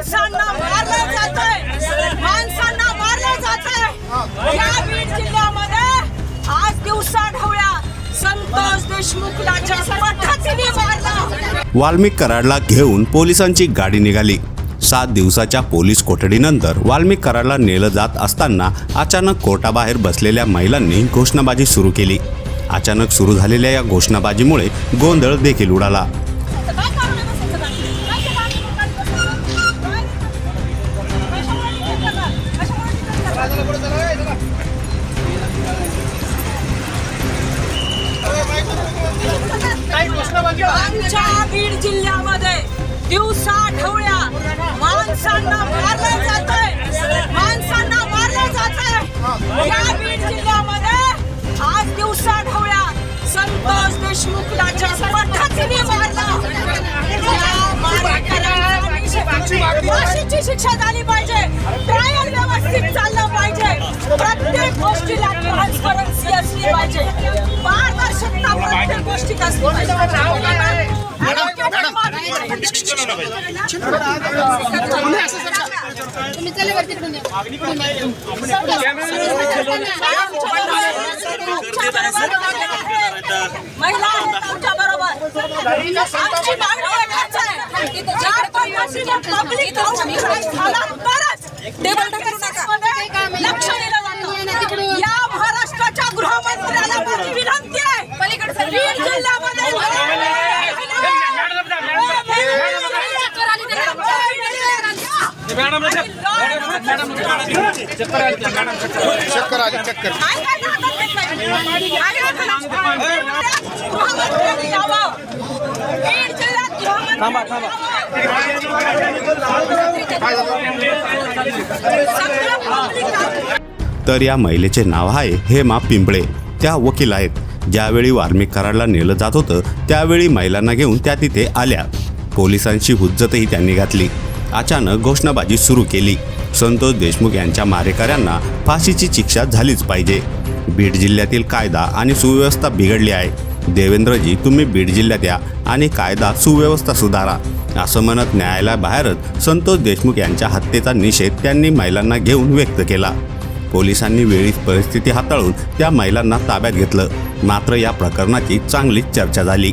माणसांना मारलं जातंय. माणसांना मारलं जातंय. या बीड जिल्ह्यामध्ये आज दिवसाढवळ्या संतोष देशमुखलाच्या पद्धतीने मारला. वाल्मिक कराडला घेऊन पोलिसांची गाडी निघाली. सात दिवसाच्या पोलीस कोठडीनंतर वाल्मिक कराडला नेलं जात असताना अचानक कोर्टाबाहेर बसलेल्या महिलांनी घोषणाबाजी सुरू केली. अचानक सुरू झालेल्या या घोषणाबाजीमुळे गोंधळ देखील उडाला. बीड जिल्ह्यामध्ये दिवसा आठवड्या माणसांना मारलं जातंय. माणसांना मारलं जातंय. या बीड जिल्ह्यामध्ये आज दिवसा आठवड्या संतोष देशमुखला ज्या पद्धतीने मारला फाशीची शिक्षा झाली पाहिजे. ट्रायल व्यवस्थित चाललं पाहिजे. प्रत्येक गोष्टीला ट्रान्सपरन्सी असली पाहिजे. पारदर्शकता प्रत्येक गोष्टीत असली पाहिजे. तरच मध्ये लक्ष दिलं जातं या महाराष्ट्राच्या गृहमंत्र्याला माझी विनंती आहे बीड जिल्ह्यामध्ये चक्कर आली चक्कर काय काय करतात ते नाही. काय काय करतात? गृहमंत्र्यांनी यावं. बीड जिल्ह्यात सगळं public आहे. तर या महिलेचे नाव आहे हेमा पिंपळे. त्या वकील आहेत. ज्यावेळी वाल्मिक कराडला नेलं जात होतं त्यावेळी महिलांना घेऊन त्या तिथे आल्या. पोलिसांची हुज्जतही त्यांनी घातली. अचानक घोषणाबाजी सुरू केली. संतोष देशमुख यांच्या मारेकऱ्यांना फाशीची शिक्षा झालीच पाहिजे. बीड जिल्ह्यातील कायदा आणि सुव्यवस्था बिघडली आहे. देवेंद्रजी तुम्ही बीड जिल्ह्यात या आणि कायदा सुव्यवस्था सुधारा असं म्हणत न्यायालयाबाहेरच संतोष देशमुख यांच्या हत्येचा निषेध त्यांनी महिलांना घेऊन व्यक्त केला. पोलिसांनी वेळीच परिस्थिती हाताळून त्या महिलांना ताब्यात घेतलं. मात्र या प्रकरणाची चांगलीच चर्चा झाली.